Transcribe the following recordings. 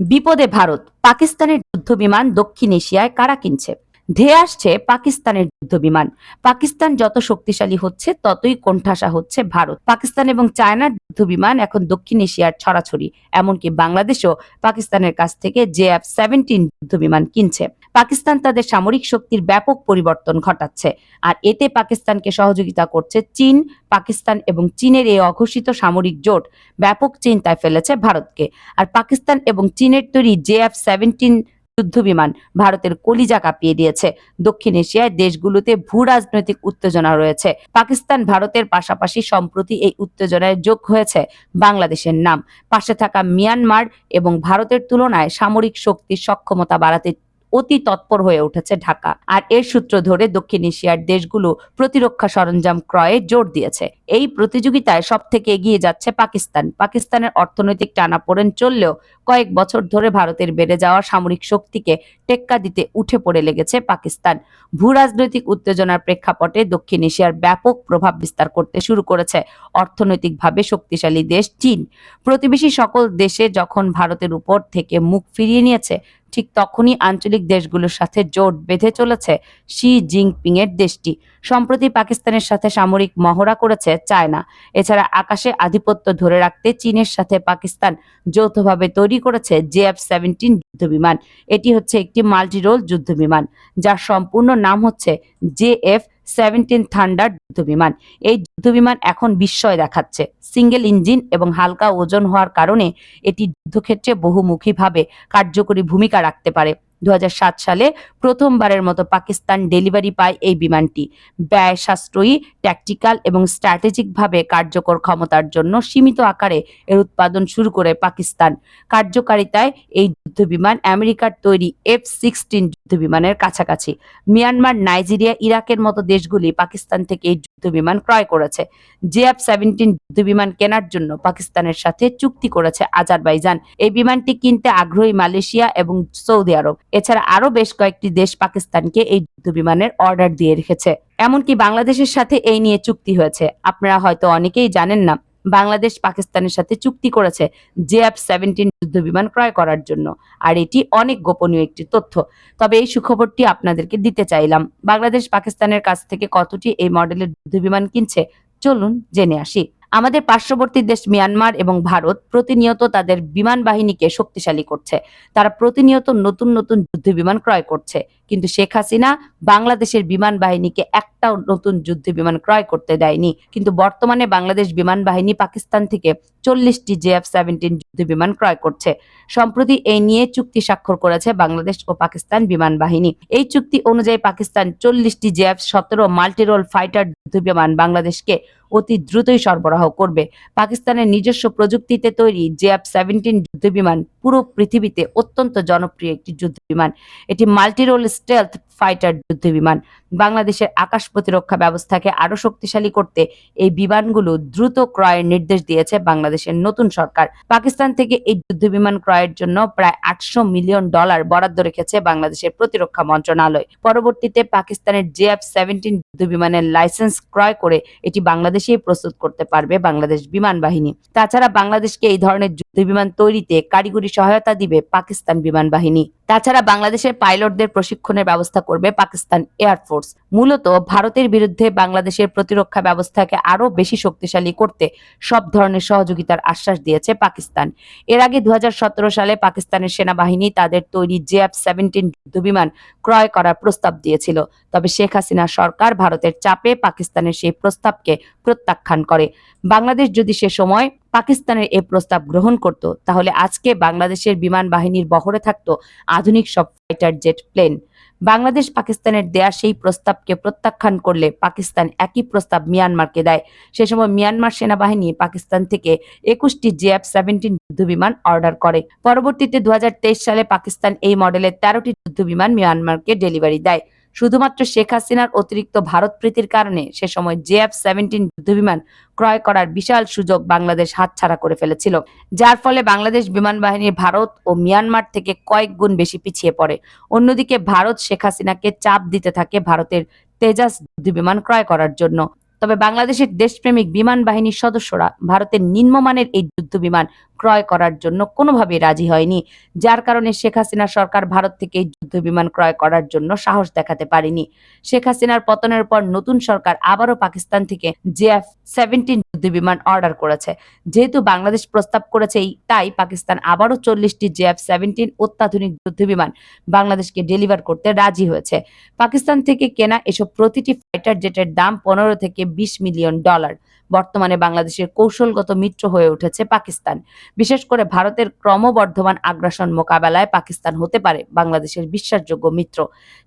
বিপদে ভারত, পাকিস্তানের যুদ্ধ বিমান দক্ষিণ এশিয়ায় কারা কিনছে? ধেয়ে আসছে পাকিস্তানের যুদ্ধ বিমান পাকিস্তান যত শক্তিশালী হচ্ছে, ততই কোণঠাসা হচ্ছে ভারত। পাকিস্তান এবং চায়নার যুদ্ধ বিমান এখন দক্ষিণ এশিয়ার ছড়াছড়ি। এমনকি বাংলাদেশও পাকিস্তানের কাছ থেকে জে এফ সেভেন্টিন যুদ্ধ বিমান কিনছে। পাকিস্তান তাদের সামরিক শক্তির ব্যাপক পরিবর্তন ঘটাচ্ছে। আর এতে পাকিস্তানকে সহযোগিতা করছে চীন, পাকিস্তান এবং চীনের এই অঘোষিত সামরিক জোট ব্যাপক চিন্তায় ফেলেছে ভারতকে। আর পাকিস্তান এবং চীনের তৈরি জে এফ সেভেন্টিন যুদ্ধ বিমান ভারতের কলিজা কাঁপিয়ে দিয়েছে। দক্ষিণ এশিয়ায় দেশগুলোতে ভূ রাজনৈতিক উত্তেজনা রয়েছে। পাকিস্তান ভারতের পাশাপাশি সম্প্রতি এই উত্তেজনায় যোগ হয়েছে বাংলাদেশের নাম। পাশে থাকা মিয়ানমার এবং ভারতের তুলনায় সামরিক শক্তির সক্ষমতা বাড়াতে অতি তৎপর হয়ে উঠেছে ঢাকা। আর এর সূত্র ধরে দক্ষিণ এশিয়ার দেশগুলো প্রতিরক্ষা সরঞ্জাম ক্রয়ে জোর দিয়েছে। এই প্রতিযোগিতায় সব থেকে এগিয়ে যাচ্ছে পাকিস্তান। পাকিস্তানের অর্থনৈতিক টানাপোড়েন চললেও কয়েক বছর ধরে ভারতের বেড়ে যাওয়া সামরিক শক্তিকে টেক্কা দিতে উঠে পড়ে লেগেছে পাকিস্তান। ভূ রাজনৈতিক উত্তেজনার প্রেক্ষাপটে দক্ষিণ এশিয়ার ব্যাপক প্রভাব বিস্তার করতে শুরু করেছে অর্থনৈতিকভাবে শক্তিশালী দেশ চীন। প্রতিবেশী সকল দেশে যখন ভারতের উপর থেকে মুখ ফিরিয়ে নিয়েছে ঠিক তখনই আঞ্চলিক দেশগুলোর সাথে জোট বেঁধে চলেছে শি জিনপিং এর দেশটি। সম্প্রতি পাকিস্তানের সাথে সামরিক মহড়া করেছে চায়না। এছাড়া আকাশে আধিপত্য ধরে রাখতে চীনের সাথে পাকিস্তান যৌথভাবে তৈরি করেছে জে এফ সেভেন্টিন যুদ্ধবিমান। এটি হচ্ছে একটি মাল্টিরোল যুদ্ধবিমান, যার সম্পূর্ণ নাম হচ্ছে জে এফ সেভেন্টিন থান্ডার যুদ্ধ বিমান এই যুদ্ধ বিমান এখন বিস্ময় দেখাচ্ছে। সিঙ্গেল ইঞ্জিন এবং হালকা ওজন হওয়ার কারণে এটি যুদ্ধক্ষেত্রে বহুমুখীভাবে কার্যকরী ভূমিকা রাখতে পারে। দু হাজার সাত সালে প্রথমবারের মতো পাকিস্তান ডেলিভারি পায় এই বিমানটি। ব্যয় সাশ্রয়ী ট্যাকটিক্যাল এবং স্ট্র্যাটেজিকভাবে কার্যকর ক্ষমতার জন্য সীমিত আকারে এর উৎপাদন শুরু করে পাকিস্তান। কার্যকারিতায় এই যুদ্ধবিমান আমেরিকার তৈরি এফ সিক্সটিন যুদ্ধবিমানের কাছাকাছি। মিয়ানমার, নাইজেরিয়া, ইরাকের মতো দেশগুলি পাকিস্তান থেকে এই যুদ্ধবিমান ক্রয় করেছে। জেএফ সেভেন্টিন যুদ্ধবিমান কেনার জন্য পাকিস্তানের সাথে চুক্তি করেছে আজারবাইজান। এই বিমানটি কিনতে আগ্রহী মালয়েশিয়া এবং সৌদি আরব। এছাড়া আরও বেশ কয়েকটি দেশ পাকিস্তানকে এই যুদ্ধবিমানের অর্ডার দিয়ে রেখেছে। এমনকি বাংলাদেশের সাথে এই নিয়ে চুক্তি হয়েছে। আপনারা হয়তো অনেকেই জানেন না, বাংলাদেশ পাকিস্তানের সাথে চুক্তি করেছে জেএফ সেভেন্টিন যুদ্ধবিমান ক্রয় করার জন্য। আর এটি অনেক গোপনীয় একটি তথ্য। তবে এই সুখবরটি আপনাদেরকে দিতে চাইলাম। বাংলাদেশ পাকিস্তানের কাছ থেকে কতটি এই মডেলের যুদ্ধবিমান কিনছে, চলুন জেনে আসি। আমাদের পার্শ্ববর্তী দেশ মিয়ানমার এবং ভারত প্রতিনিয়ত তাদের বিমান বাহিনীকে শক্তিশালী করছে। তারা প্রতিনিয়ত নতুন নতুন যুদ্ধ বিমান ক্রয় করছে। কিন্তু শেখ হাসিনা বাংলাদেশের বিমান বাহিনীকে একটাও নতুন যুদ্ধ বিমান ক্রয় করতে দেয়নি। কিন্তু বর্তমানে বাংলাদেশ বিমান বাহিনী পাকিস্তান থেকে চল্লিশটি জেএফ সেভেন্টিন যুদ্ধ বিমান ক্রয় করছে। সম্প্রতি এই নিয়ে চুক্তি স্বাক্ষর করেছে বাংলাদেশ ও পাকিস্তান বিমান বাহিনী। এই চুক্তি অনুযায়ী পাকিস্তান চল্লিশটি জেএফ সতেরো মাল্টিরোল ফাইটার যুদ্ধ বিমান বাংলাদেশকে অতি দ্রুতই সরবরাহ করবে। পাকিস্তানের নিজস্ব প্রযুক্তিতে তৈরি জেএফ সেভেন্টিন যুদ্ধ বিমান পুরো পৃথিবীতে অত্যন্ত জনপ্রিয় একটি যুদ্ধ বিমান এটি মাল্টিরোল স্টেলথ ফাইটার যুদ্ধ বিমান বাংলাদেশের আকাশ প্রতিরক্ষা ব্যবস্থাকে আরও শক্তিশালী করতে এই বিমানগুলো দ্রুত ক্রয়ের নির্দেশ দিয়েছে বাংলাদেশের নতুন সরকার। পাকিস্তান থেকে এই যুদ্ধ বিমান ক্রয়ের জন্য প্রায় আটশো মিলিয়ন ডলার বরাদ্দ রেখেছে বাংলাদেশের প্রতিরক্ষা মন্ত্রণালয়। পরবর্তীতে পাকিস্তানের জেএফ সেভেন্টিন যুদ্ধ বিমানের লাইসেন্স ক্রয় করে এটি বাংলাদেশেই প্রস্তুত করতে পারবে বাংলাদেশ বিমান বাহিনী। তাছাড়া বাংলাদেশকে এই ধরনের যুদ্ধ বিমান তৈরিতে কারিগরি সহায়তা দিবে পাকিস্তান বিমান বাহিনী। তাছাড়া বাংলাদেশের পাইলটদের প্রশিক্ষণের ব্যবস্থা করবে পাকিস্তান এয়ারফোর্স মূলত ভারতের বিরুদ্ধে বাংলাদেশের প্রতিরক্ষা ব্যবস্থাকে আরও বেশি শক্তিশালী করতে সব ধরনের সহযোগিতার আশ্বাস দিয়েছে পাকিস্তান। এর আগে দু হাজার সতেরো সালে পাকিস্তানের সেনাবাহিনী তাদের তৈরি জেএফ সেভেন্টিন যুদ্ধবিমান ক্রয় করার প্রস্তাব দিয়েছিল। তবে শেখ হাসিনা সরকার ভারতের চাপে পাকিস্তানের সেই প্রস্তাবকে প্রত্যাখ্যান করে। বাংলাদেশ যদি সে সময় পাকিস্তানের এই প্রস্তাব গ্রহণ করত, তাহলে আজকে বাংলাদেশের বিমান বাহিনীর বহরে থাকত আধুনিক সব ফাইটার জেট প্লেন বাংলাদেশ পাকিস্তানের দেয়া সেই প্রস্তাবকে প্রত্যাখ্যান করলে পাকিস্তান একই প্রস্তাব মিয়ানমারকে দেয়। সে সময় মিয়ানমার সেনাবাহিনী পাকিস্তান থেকে একুশটি জেএফ সেভেন্টিন যুদ্ধবিমান অর্ডার করে। পরবর্তীতে দু হাজার তেইশ সালে পাকিস্তান এই মডেলের তেরোটি যুদ্ধবিমান মিয়ানমারকে ডেলিভারি দেয়। শুধুমাত্র শেখ হাসিনার অতিরিক্ত ভারত প্রীতির কারণে সে সময় জেএফ সেভেন্টিন যুদ্ধবিমান ক্রয় করার বিশাল সুযোগ বাংলাদেশ হাতছাড়া করে ফেলেছিল, যার ফলে বাংলাদেশ বিমান বাহিনী ভারত ও মিয়ানমার থেকে কয়েক গুণ বেশি পিছিয়ে পড়ে। অন্যদিকে ভারত শেখ হাসিনাকে চাপ দিতে থাকে ভারতের তেজাস যুদ্ধবিমান ক্রয় করার জন্য। তবে বাংলাদেশের দেশপ্রেমিক বিমান বাহিনীর সদস্যরা ভারতের নিম্নমানের এই যুদ্ধ বিমান ক্রয় করার জন্য কোনোভাবেই রাজি হয়নি, যার কারণে শেখ হাসিনা সরকার ভারত থেকে যুদ্ধ বিমান ক্রয় করার জন্য সাহস দেখাতে পারেনি। শেখ হাসিনার পতনের পর নতুন সরকার আবারও পাকিস্তান থেকে জেএফ সেভেন্টিন যুদ্ধ বিমান অর্ডার করেছে। যেহেতু বাংলাদেশ প্রস্তাব করেছে তাই পাকিস্তান আবারও চল্লিশটি জেএফ সেভেন্টিন অত্যাধুনিক যুদ্ধ বিমান বাংলাদেশকে ডেলিভার করতে রাজি হয়েছে। পাকিস্তান থেকে কেনা এসব প্রতিটি ফাইটার জেটের দাম পনেরো থেকে বিশ মিলিয়ন ডলার। বর্তমানে বাংলাদেশের কৌশলগত মিত্র হয়ে উঠেছে পাকিস্তান। বিশেষ করে ভারতের ক্রমবর্ধমান আগ্রাসন মোকাবেলায় পাকিস্তান হতে পারে বাংলাদেশের বিশ্বাসযোগ্য মিত্র।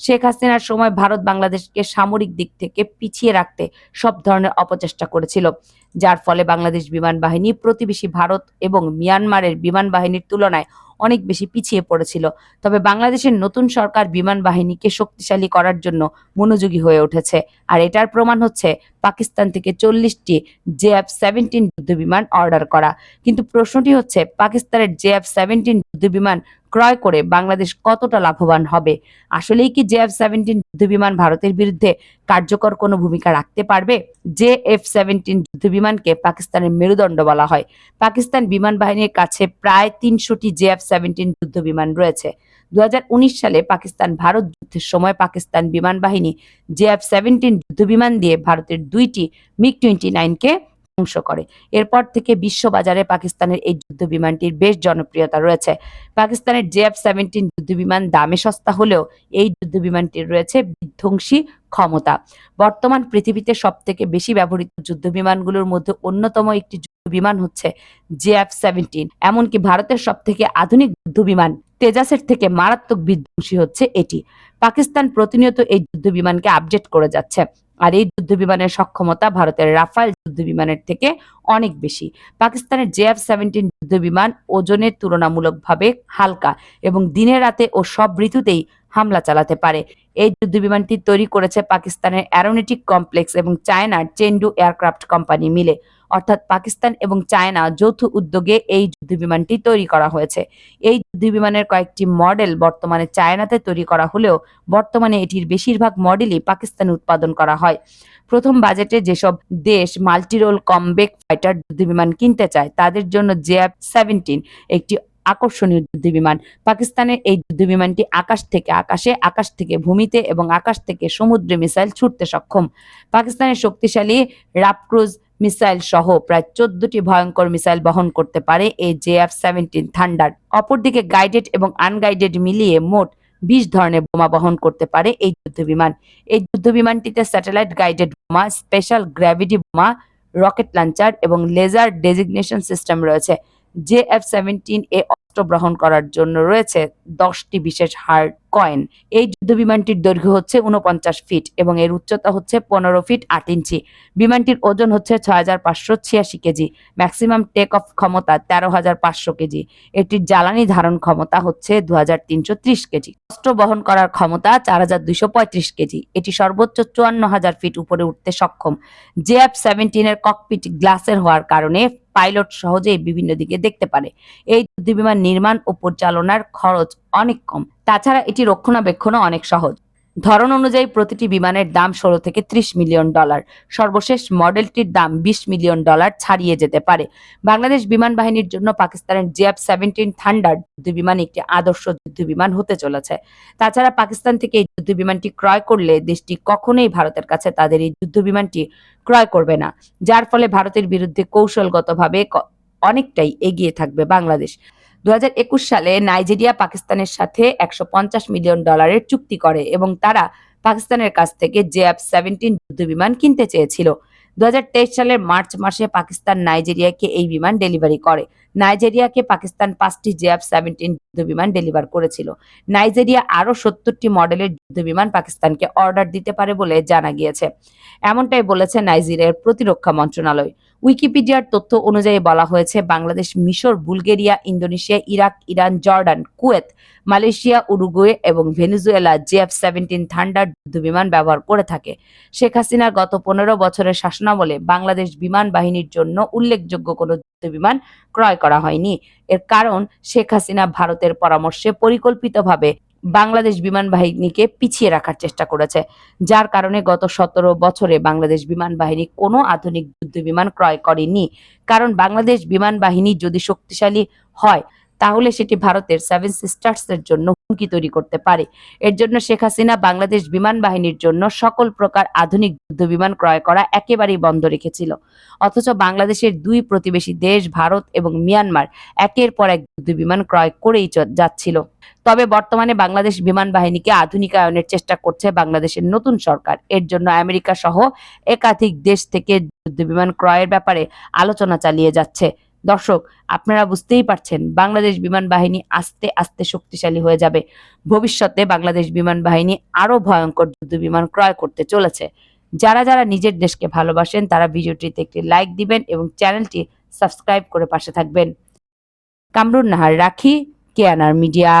শেখ হাসিনার সময় ভারত বাংলাদেশকে সামরিক দিক থেকে পিছিয়ে রাখতে সব ধরনের অপচেষ্টা করেছিল, যার ফলে বাংলাদেশ বিমান বাহিনী, প্রতিবেশী ভারত এবং মিয়ানমারের বিমান বাহিনীর তুলনায় অনেক বেশি পিছিয়ে পড়েছিল। তবে বাংলাদেশের নতুন সরকার বিমান বাহিনীকে শক্তিশালী করার জন্য মনোযোগী হয়ে উঠেছে। আর এটার প্রমাণ হচ্ছে পাকিস্তান থেকে চল্লিশটি জে এফ সেভেন্টিন যুদ্ধ বিমান অর্ডার করা। কিন্তু প্রশ্নটি হচ্ছে, পাকিস্তানের জে এফ সেভেন্টিন যুদ্ধ বিমান ক্রয় করে বাংলাদেশ কতটা লাভবান হবে? আসলেই কি জেএফ সেভেন্টিন যুদ্ধ বিমান ভারতের বিরুদ্ধে কার্যকর কোনো ভূমিকা রাখতে পারবে? জে এফ সেভেন্টিন যুদ্ধ বিমানকে পাকিস্তানের মেরুদণ্ড বলা হয়। পাকিস্তান বিমান বাহিনীর কাছে প্রায় তিনশোটি জেএফ সেভেন্টিন যুদ্ধ বিমান রয়েছে। দুই হাজার উনিশ সালে পাকিস্তান ভারত যুদ্ধের সময় পাকিস্তান বিমান বাহিনী জেএফ সেভেন্টিন যুদ্ধ বিমান দিয়ে ভারতের দুইটি মিগ টোয়েন্টি নাইনকে ধ্বংস করে। এরপর থেকে বিশ্ববাজারে পাকিস্তানের এই যুদ্ধ বিমানটির বেশ জনপ্রিয়তা রয়েছে। পাকিস্তানের জেএফ সেভেন্টিন যুদ্ধ বিমান দামে সস্তা হলেও এই যুদ্ধ বিমানটির রয়েছে বিধ্বংসী ক্ষমতা। বর্তমান পৃথিবীতে সব থেকে বেশি ব্যবহৃত যুদ্ধ বিমানগুলোর মধ্যে অন্যতম একটি যুদ্ধ বিমান হচ্ছে জেএফ সেভেন্টিন। এমনকি ভারতের সব থেকে আধুনিক যুদ্ধ বিমান তেজাসের থেকে মারাত্মক বিধ্বংসী হচ্ছে এটি। পাকিস্তান প্রতিনিয়ত এই যুদ্ধ বিমানকে আপডেট করে যাচ্ছে। আর এই যুদ্ধ বিমানের সক্ষমতা ভারতের রাফাল যুদ্ধ বিমানের থেকে অনেক বেশি। পাকিস্তানের জে এফ সেভেন্টিন যুদ্ধ বিমান ওজনের তুলনামূলকভাবে হালকা এবং দিনে রাতে ও সব ঋতুতেই হামলা চালাতে পারে। এই যুদ্ধ বিমানটি তৈরি করেছে পাকিস্তানের অ্যারোনেটিক কমপ্লেক্স এবং চায়নার চেন্ডু এয়ারক্রাফট কোম্পানি মিলে। অর্থাৎ পাকিস্তান এবং চায়না যৌথ উদ্যোগে এই যুদ্ধ বিমানটি তৈরি করা হয়েছে। এই যুদ্ধ বিমানের কয়েকটি মডেল বর্তমানে চায়নাতে তৈরি করা হলেও বর্তমানে এটির বেশিরভাগ মডেলই পাকিস্তানে উৎপাদন করা হয়। প্রথম বাজেটে যেসব দেশ মাল্টিরোল কমবেক ফাইটার যুদ্ধ বিমান কিনতে চায়, তাদের জন্য জেএফ সেভেন্টিন একটি আকর্ষণীয় যুদ্ধ বিমান পাকিস্তানের এই যুদ্ধ বিমানটি আকাশ থেকে আকাশে, আকাশ থেকে ভূমিতে এবং আকাশ থেকে সমুদ্রে মিসাইল ছুটতে সক্ষম। পাকিস্তানের শক্তিশালী রাপক্রুজ মিসাইল সহ প্রায় চোদ্দটি ভয়ঙ্কর মিসাইল বহন করতে পারে এই জেএফ সেভেন্টিন থান্ডার। অপরদিকে গাইডেড এবং আনগাইডেড মিলিয়ে মোট বিশ ধরনের বোমা বহন করতে পারে এই যুদ্ধ বিমান এই যুদ্ধ বিমানটিতে স্যাটেলাইট গাইডেড বোমা, স্পেশাল গ্র্যাভিটি বোমা, রকেট লঞ্চার এবং লেজার ডেজিগনেশন সিস্টেম রয়েছে। জে এফ সেভেন্টিন এ অস্ত্র গ্রহণ করার জন্য রয়েছে দশটি বিশেষ হার্ড কয়েন। এই যুদ্ধ বিমানটির দৈর্ঘ্য হচ্ছে উনপঞ্চাশ ফিট এবং এর উচ্চতা হচ্ছে পনেরো ফিট আট ইঞ্চি। বিমানটির ওজন হচ্ছে ছয় হাজার পাঁচশো ছিয়াশি কেজি। ম্যাক্সিমাম টেক অফ ক্ষমতা তেরো হাজার পাঁচশো কেজি। এটির জ্বালানি ধারণ ক্ষমতা হচ্ছে দু হাজার তিনশো ত্রিশ কেজি। অস্ত্র বহন করার ক্ষমতা চার হাজার দুইশো পঁয়ত্রিশ কেজি। এটি সর্বোচ্চ চুয়ান্ন হাজার ফিট উপরে উঠতে সক্ষম। জেএফ সেভেন্টিনের ককপিট গ্লাসের হওয়ার কারণে পাইলট সহজেই বিভিন্ন দিকে দেখতে পারে। এই যুদ্ধ বিমান নির্মাণ ও পরিচালনার খরচ অনেক কম। তাছাড়া এটি রক্ষণাবেক্ষণও অনেক সহজ। ধরন অনুযায়ী প্রতিটি বিমানের দাম ষোলো থেকে ত্রিশ মিলিয়ন ডলার। সর্বশেষ মডেলটির দাম বিশ মিলিয়ন ডলার ছাড়িয়ে যেতে পারে। বাংলাদেশ বিমান বাহিনীর জন্য পাকিস্তানের জেএফ সেভেন্টিন থান্ডার যুদ্ধ বিমান একটি আদর্শ যুদ্ধ বিমান হতে চলেছে। তাছাড়া পাকিস্তান থেকে এই যুদ্ধ বিমানটি ক্রয় করলে দেশটি কখনোই ভারতের কাছে তাদের এই যুদ্ধ বিমানটি ক্রয় করবে না, যার ফলে ভারতের বিরুদ্ধে কৌশলগতভাবে অনেকটাই এগিয়ে থাকবে বাংলাদেশ। দুহাজার একুশ সালে নাইজেরিয়া পাকিস্তানের সাথে একশো পঞ্চাশ মিলিয়ন ডলারের চুক্তি করে এবং তারা পাকিস্তানের কাছ থেকে জেএফ সেভেন্টিন যুদ্ধ বিমান কিনতে চেয়েছিল। দুহাজার তেইশ সালের মার্চ মাসে পাকিস্তান নাইজেরিয়াকে এই বিমান ডেলিভারি করে। নাইজেরিয়াকে পাকিস্তান পাঁচটি জেএফ সেভেন্টিন যুদ্ধ বিমান ডেলিভার করেছিল। নাইজেরিয়া আরও সত্তরটি মডেলের যুদ্ধ বিমান পাকিস্তানকে অর্ডার দিতে পারে বলে জানা গিয়েছে। এমনটাই বলেছে নাইজেরিয়ার প্রতিরক্ষা মন্ত্রণালয়। উইকিপিডিয়ার তথ্য অনুযায়ী বলা হয়েছে, বাংলাদেশ, মিশর, Bulgaria, Indonesia, Iraq, Iran, Jordan, Kuwait, Malaysia, Uruguay এবং ভেনেজুয়েলা জেএফ সেভেন্টিন থান্ডার যুদ্ধ বিমান ব্যবহার করে থাকে। শেখ হাসিনার গত পনেরো বছরের শাসনামলে বাংলাদেশ বিমান বাহিনীর জন্য উল্লেখযোগ্য কোনো যুদ্ধ বিমান ক্রয় করা হয়নি। এর কারণ, শেখ হাসিনা ভারতের পরামর্শে পরিকল্পিতভাবে বাংলাদেশ বিমান বাহিনীকে পিছিয়ে রাখার চেষ্টা করেছে, যার কারণে গত সতেরো বছরে বাংলাদেশ বিমান বাহিনী কোনো আধুনিক যুদ্ধ বিমান ক্রয় করেনি। কারণ বাংলাদেশ বিমান বাহিনী যদি শক্তিশালী হয় তাহলে সেটি ভারতের সেভেন সিস্টার্স এর জন্য হুমকি তৈরি করতে পারে। এর জন্য শেখ হাসিনা বাংলাদেশ বিমান বাহিনীর জন্য সকল প্রকার আধুনিক যুদ্ধ বিমান ক্রয় করা একেবারেই বন্ধ রেখেছিল। অথচ বাংলাদেশের দুই প্রতিবেশী দেশ ভারত এবং মিয়ানমার একের পর এক যুদ্ধ বিমান ক্রয় করেই যাচ্ছিল। তবে বর্তমানে বাংলাদেশ বিমান বাহিনীকে আধুনিকায়নের চেষ্টা করছে বাংলাদেশের নতুন সরকার। এর জন্য আমেরিকা সহ একাধিক দেশ থেকে যুদ্ধ বিমান ক্রয়ের ব্যাপারে আলোচনা চালিয়ে যাচ্ছে। দর্শক, আপনারা বুঝতেই পারছেন, বাংলাদেশ বিমান বাহিনী আস্তে আস্তে শক্তিশালী হয়ে যাবে। ভবিষ্যতে বাংলাদেশ বিমান বাহিনী আরও ভয়ঙ্কর যুদ্ধ বিমান ক্রয় করতে চলেছে। যারা যারা নিজের দেশকে ভালোবাসেন, তারা ভিডিওটিতে একটি লাইক দিবেন এবং চ্যানেলটি সাবস্ক্রাইব করে পাশে থাকবেন। কামরুন নাহার রাখি কেয়ানার মিডিয়া।